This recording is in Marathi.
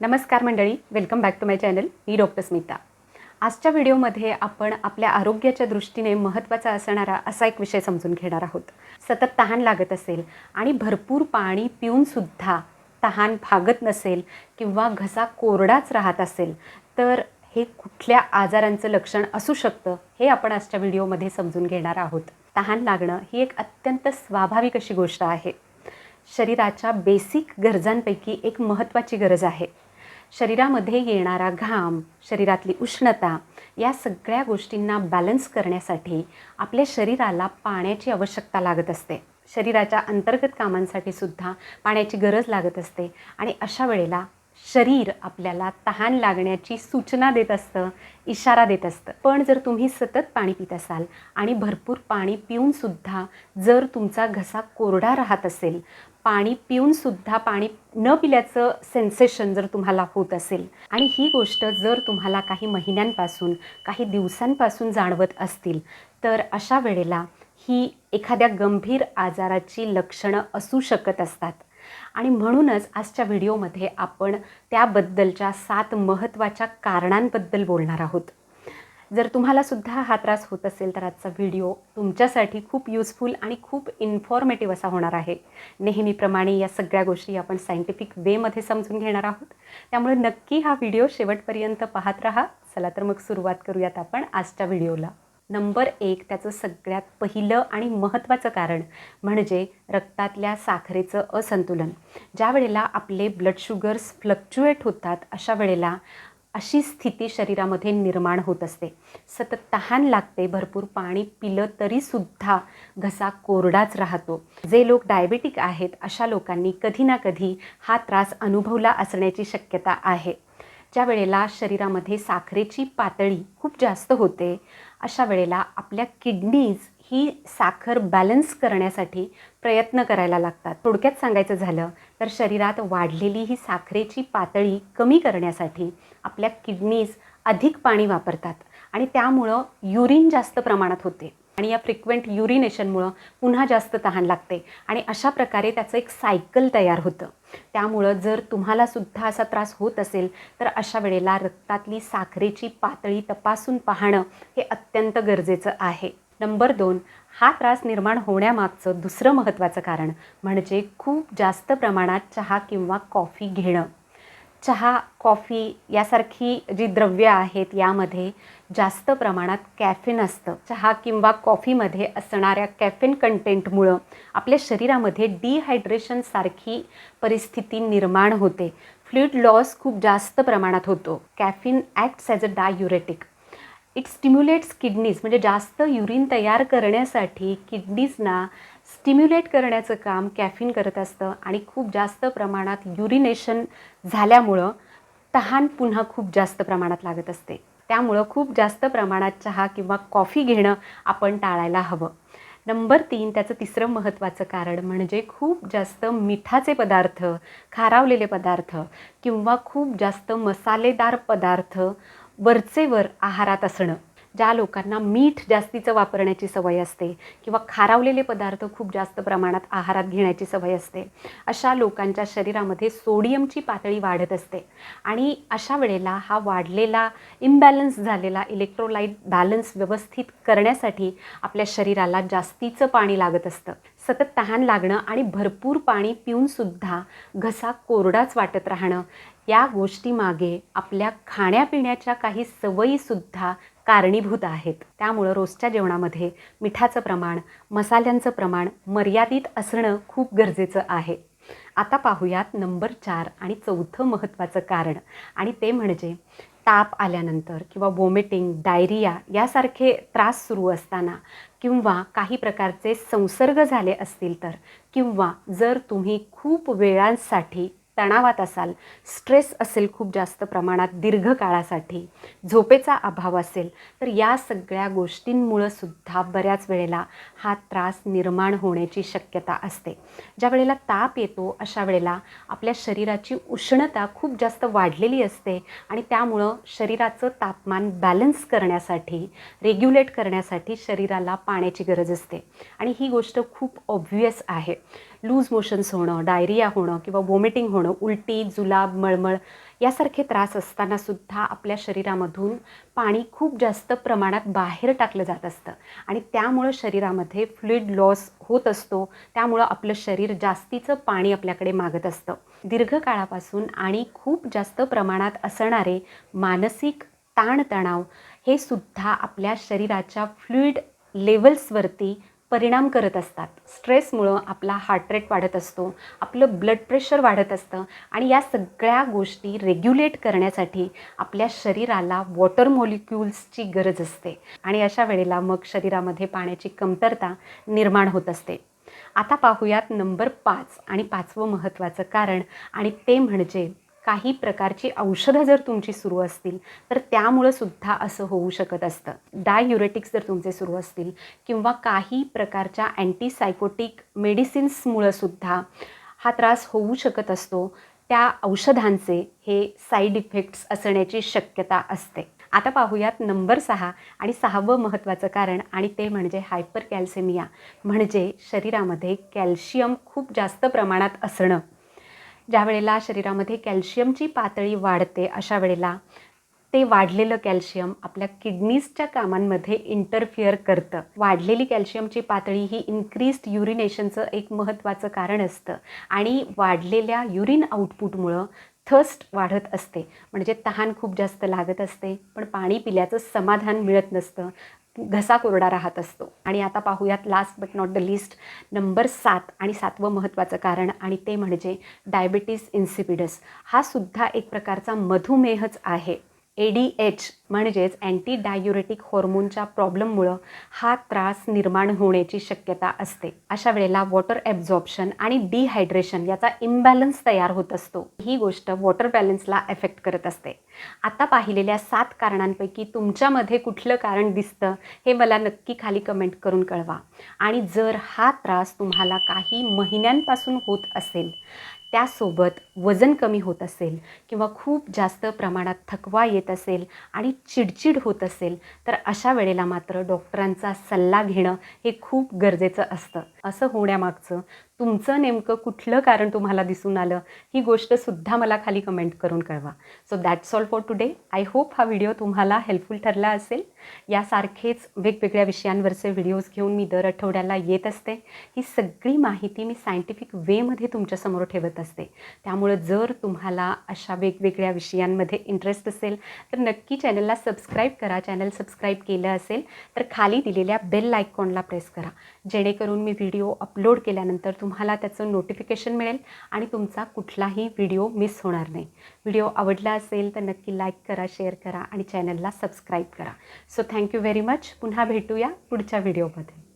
नमस्कार मंडळी welcome back to my channel me doctor Smita. आजच्या व्हिडिओमध्ये आपण आपल्या आरोग्याच्या दृष्टीने महत्त्वाचा असणारा असा एक विषय समजून घेणार आहोत. सतत तहान लागत असेल आणि भरपूर पाणी पिऊनसुद्धा तहान भागत नसेल किंवा घसा कोरडाच राहत असेल तर हे कुठल्या आजारांचं लक्षण असू शकतं हे आपण आजच्या व्हिडिओमध्ये समजून घेणार आहोत. तहान लागणं ही एक अत्यंत स्वाभाविक अशी गोष्ट आहे. शरीराच्या बेसिक गरजांपैकी एक महत्त्वाची गरज आहे. शरीरामध्ये येणारा घाम शरीरातली उष्णता या सगळ्या गोष्टींना बॅलन्स करण्यासाठी आपल्या शरीराला पाण्याची आवश्यकता लागत असते. शरीराच्या अंतर्गत कामांसाठी सुद्धा पाण्याची गरज लागत असते आणि अशा वेळेला शरीर आपल्याला तहान लागण्याची सूचना देत असतं इशारा देत असतं. पण जर तुम्ही सतत पाणी पित असाल आणि भरपूर पाणी पिऊनसुद्धा जर तुमचा घसा कोरडा राहत असेल पाणी पिऊनसुद्धा पाणी न पिल्याचं सेन्सेशन जर तुम्हाला होत असेल आणि ही गोष्ट जर तुम्हाला काही महिन्यांपासून काही दिवसांपासून जाणवत असतील तर अशा वेळेला ही एखाद्या गंभीर आजाराची लक्षणं असू शकत असतात. आणि म्हणूनच आजच्या व्हिडिओमध्ये आपण त्याबद्दलच्या सात महत्त्वाच्या कारणांबद्दल बोलणार आहोत. जर तुम्हाला सुद्धा हा त्रास होत असेल तर आजचा व्हिडिओ तुमच्यासाठी खूप युजफुल आणि खूप इन्फॉर्मेटिव्ह असा होणार आहे. नेहमीप्रमाणे या सगळ्या गोष्टी आपण सायंटिफिक वेमध्ये समजून घेणार आहोत. त्यामुळे नक्की हा व्हिडिओ शेवटपर्यंत पाहत राहा. चला तर मग सुरुवात करूयात आपण आजच्या व्हिडिओला. नंबर एक त्याचं सगळ्यात पहिलं आणि महत्त्वाचं कारण म्हणजे रक्तातल्या साखरेचं असंतुलन. ज्या वेळेला आपले ब्लड शुगर्स फ्लक्च्युएट होतात अशा वेळेला अशी स्थिती शरीरामध्ये निर्माण होत असते. सतत तहान लागते भरपूर पाणी पिलं तरीसुद्धा घसा कोरडाच राहतो. जे लोक डायबेटिक आहेत अशा लोकांनी कधी ना कधी हा त्रास अनुभवला असण्याची शक्यता आहे. ज्या वेळेला शरीरामध्ये साखरेची पातळी खूप जास्त होते अशा वेळेला आपल्या किडनीज ही साखर बॅलन्स करण्यासाठी प्रयत्न करायला लागतात. थोडक्यात सांगायचं झालं तर शरीरात वाढलेली ही साखरेची पातळी कमी करण्यासाठी आपल्या किडनीज अधिक पाणी वापरतात आणि त्यामुळं युरिन जास्त प्रमाणात होते. आणि या फ्रिक्वेंट युरिनेशनमुळं पुन्हा जास्त तहान लागते. आणि अशा प्रकारे त्याचं एक सायकल तयार होतं. त्यामुळं जर तुम्हाला सुद्धा असा त्रास होत असेल तर अशा वेळेला रक्तातली साखरेची पातळी तपासून पाहणं हे अत्यंत गरजेचं आहे. नंबर दोन हा त्रास निर्माण होण्यामागचं दुसरं महत्त्वाचं कारण म्हणजे खूप जास्त प्रमाणात चहा किंवा कॉफी घेणं. चहा कॉफी यासारखी जी द्रव्य आहेत यामध्ये जास्त प्रमाणात कॅफिन असतं. चहा किंवा कॉफीमध्ये असणाऱ्या कॅफिन कंटेंटमुळं आपल्या शरीरामध्ये डिहायड्रेशनसारखी परिस्थिती निर्माण होते. फ्लुईड लॉस खूप जास्त प्रमाणात होतो. Caffeine acts as a diuretic it stimulates kidneys म्हणजे जास्त युरिन तयार करण्यासाठी किडनीजना स्टिम्युलेट करण्याचं काम कॅफिन करत असतं आणि खूप जास्त प्रमाणात युरिनेशन झाल्यामुळं तहान पुन्हा खूप जास्त प्रमाणात लागत असते. त्यामुळं खूप जास्त प्रमाणात चहा किंवा कॉफी घेणं आपण टाळायला हवं. नंबर तीन त्याचं तिसरं महत्त्वाचं कारण म्हणजे खूप जास्त मिठाचे पदार्थ खारावलेले पदार्थ किंवा खूप जास्त मसालेदार पदार्थ वरचेवर आहारात असणं. ज्या लोकांना मीठ जास्तीचं वापरण्याची सवय असते किंवा खारावलेले पदार्थ खूप जास्त प्रमाणात आहारात घेण्याची सवय असते अशा लोकांच्या शरीरामध्ये सोडियमची पातळी वाढत असते. आणि अशा वेळेला हा वाढलेला इम्बॅलन्स झालेला इलेक्ट्रोलाइट बॅलन्स व्यवस्थित करण्यासाठी आपल्या शरीराला जास्तीचं पाणी लागत असतं. सतत तहान लागणं आणि भरपूर पाणी पिऊनसुद्धा घसा कोरडाच वाटत राहणं या गोष्टीमागे आपल्या खाण्यापिण्याच्या काही सवयीसुद्धा कारणीभूत आहेत. त्यामुळं रोजच्या जेवणामध्ये मिठाचं प्रमाण मसाल्यांचं प्रमाण मर्यादित असणं खूप गरजेचं आहे. आता पाहूयात नंबर चार आणि चौथं महत्त्वाचं कारण आणि ते म्हणजे ताप आल्यानंतर किंवा वॉमिटिंग डायरिया यासारखे त्रास सुरू असताना किंवा काही प्रकारचे संसर्ग झाले असतील तर किंवा जर तुम्ही खूप वेळांसाठी तणावात असाल स्ट्रेस असेल खूप जास्त प्रमाणात दीर्घकाळासाठी झोपेचा अभाव असेल तर या सगळ्या गोष्टींमुळं सुद्धा बऱ्याच वेळेला हा त्रास निर्माण होण्याची शक्यता असते. ज्या वेळेला ताप येतो अशा वेळेला आपल्या शरीराची उष्णता खूप जास्त वाढलेली असते आणि त्यामुळं शरीराचं तापमान बॅलन्स करण्यासाठी रेग्युलेट करण्यासाठी शरीराला पाण्याची गरज असते. आणि ही गोष्ट खूप ऑब्व्हियस आहे. लूज मोशन्स होणं डायरिया होणं किंवा वॉमिटिंग होणं उलटी जुलाब मळमळ यासारखे त्रास असताना सुद्धा आपल्या शरीरामधून पाणी खूप जास्त प्रमाणात बाहेर टाकलं जात असतं. आणि त्यामुळं शरीरामध्ये फ्लुईड लॉस होत असतो. त्यामुळं आपलं शरीर जास्तीचं पाणी आपल्याकडे मागत असतं. दीर्घकाळापासून आणि खूप जास्त प्रमाणात असणारे मानसिक ताणतणाव हे सुद्धा आपल्या शरीराच्या फ्लुईड लेवल्सवरती परिणाम करत असतात. स्ट्रेसमुळं आपला हार्ट रेट वाढत असतो आपलं ब्लड प्रेशर वाढत असतं आणि या सगळ्या गोष्टी रेग्युलेट करण्यासाठी आपल्या शरीराला वॉटर मॉलिक्युल्सची गरज असते आणि अशा वेळेला मग शरीरामध्ये पाण्याची कमतरता निर्माण होत असते. आता पाहूयात नंबर पाच आणि पाचवं महत्त्वाचं कारण आणि ते म्हणजे काही प्रकारची औषधं जर तुमची सुरू असतील तर त्यामुळं सुद्धा असं होऊ शकत असतं. डायुरेटिक्स जर तुमचे सुरू असतील किंवा काही प्रकारच्या अँटीसायकोटिक मेडिसिन्समुळं सुद्धा हा त्रास होऊ शकत असतो त्या औषधांचे हे साईड इफेक्ट्स असण्याची शक्यता असते. आता पाहूयात नंबर सहा आणि सहावं महत्त्वाचं कारण आणि ते म्हणजे हायपर कॅल्सेमिया म्हणजे शरीरामध्ये कॅल्शियम खूप जास्त प्रमाणात असणं. ज्या वेळेला शरीरामध्ये कॅल्शियमची पातळी वाढते अशा वेळेला ते वाढलेलं कॅल्शियम आपल्या किडनीजच्या कामांमध्ये इंटरफिअर करतं. वाढलेली कॅल्शियमची पातळी ही इन्क्रीज्ड युरिनेशनचं एक महत्त्वाचं कारण असतं आणि वाढलेल्या युरिन आउटपुटमुळं थस्ट वाढत असते. म्हणजे तहान खूप जास्त लागत असते पण पाणी पिल्याचं समाधान मिळत नसतं. घसा कोरडा राहत असतो. आणि आता पाहूयात last but not the list number सात आणि सातवं महत्त्वाचं कारण आणि ते म्हणजे डायबिटीस इन्सिपिडस हा सुद्धा एक प्रकारचा मधुमेहच आहे. ए डी एच म्हणजेच अँटी डायुरेटिक हॉर्मोनच्या प्रॉब्लेममुळं हा त्रास निर्माण होण्याची शक्यता असते. अशा वेळेला वॉटर ॲब्झॉर्प्शन आणि डिहायड्रेशन याचा इम्बॅलन्स तयार होत असतो. ही गोष्ट वॉटर बॅलन्सला एफेक्ट करत असते. आता पाहिलेल्या सात कारणांपैकी तुमच्यामध्ये कुठलं कारण दिसतं हे मला नक्की खाली कमेंट करून कळवा. आणि जर हा त्रास तुम्हाला काही महिन्यांपासून होत असेल त्यासोबत वजन कमी होत असेल किंवा खूप जास्त प्रमाणात थकवा येत असेल आणि चिडचिड होत असेल तर अशा वेळेला मात्र डॉक्टरांचा सल्ला घेणं हे खूप गरजेचं असतं. असं होण्यामागचं तुमचं नेमकं कुठलं कारण तुम्हाला दिसून आलं ही गोष्टसुद्धा मला खाली कमेंट करून कळवा. So that's all for today I hope हा व्हिडिओ तुम्हाला हेल्पफुल ठरला असेल. यासारखेच वेगवेगळ्या विषयांवरचे व्हिडिओज घेऊन मी दर आठवड्याला येत असते. ही सगळी माहिती मी सायंटिफिक वेमध्ये तुमच्यासमोर ठेवत असते. त्यामुळं जर तुम्हाला अशा वेगवेगळ्या विषयांमध्ये इंटरेस्ट असेल तर नक्की चॅनलला सबस्क्राईब करा. चॅनल सबस्क्राईब केलं असेल तर खाली दिलेल्या बेल आयकॉनला प्रेस करा. जेणेकरून मी व्हिडिओ अपलोड केल्यानंतर तुम्हाला त्याचं नोटिफिकेशन मिळेल आणि तुमचा कुठलाही व्हिडिओ मिस होणार नाही. व्हिडिओ आवडला असेल तर नक्की लाईक करा शेअर करा आणि चॅनलला सबस्क्राईब करा. सो थँक्यू व्हेरी मच पुन्हा भेटूया पुढच्या व्हिडिओमध्ये